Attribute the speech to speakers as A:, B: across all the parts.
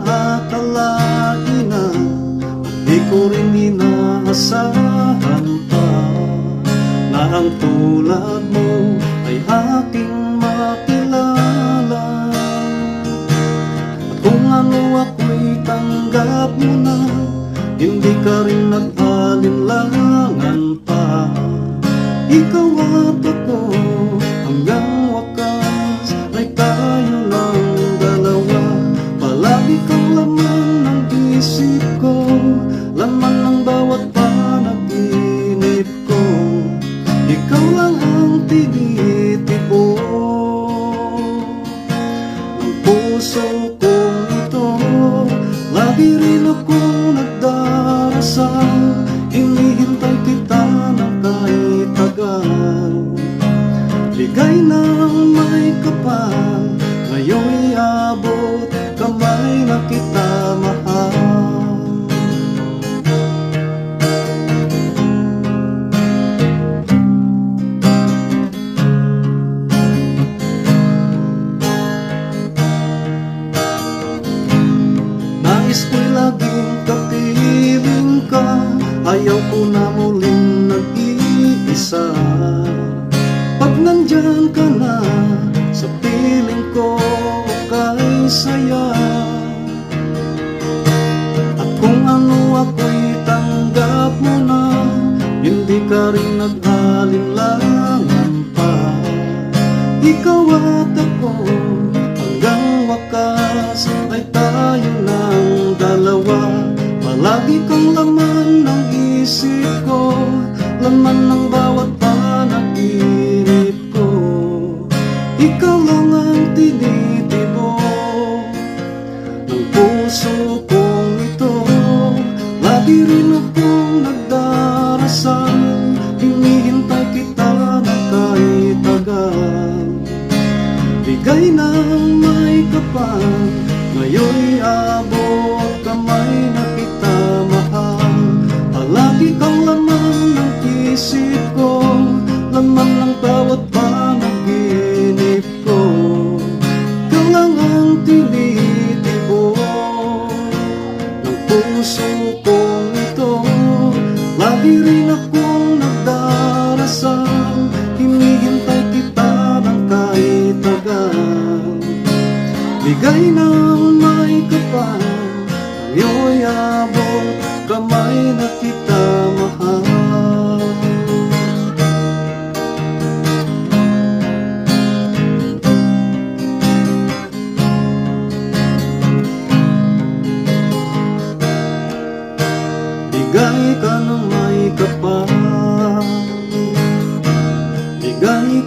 A: Naman akalain na Di ko rin inaasahan pa Na ang tulad mo ay aking makilala. At kung ano ako'y tanggap mo na Hindi ka rin nag-alinlangan pa. Ikaw at ako hanggang Palagi kang laman ng isip ko Laman ng bawat panaginip ko. Ikaw lang ang tinitibo Ng puso kong ito Lagi rin akong nagdarasal. Hinihintay kita ng kahit tagal. Bigay ng ka Ayaw ko na muling nag-iisa. Pag nandyan ka na Sa piling ko kay saya. At kung ano ako'y tanggap mo na Hindi ka rin nag-alinlangan pa. Ikaw at ako Ikaw lang ang tinitibo Ng puso kong ito Lagi rin akong nagdarasal. Hinihintay kita na kahit tagal. Bigay ng may kapal Ngayon'y abot kamay na kita mahal Palagi kang laman ng isip ko Laman ng bawat panaginip ang tinitibo Ng puso kong ito. Lagi rin akong nagdarasal Hinihintay kita ng tagal Bigay ng may kapal Ngayon'y abot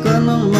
A: nunca não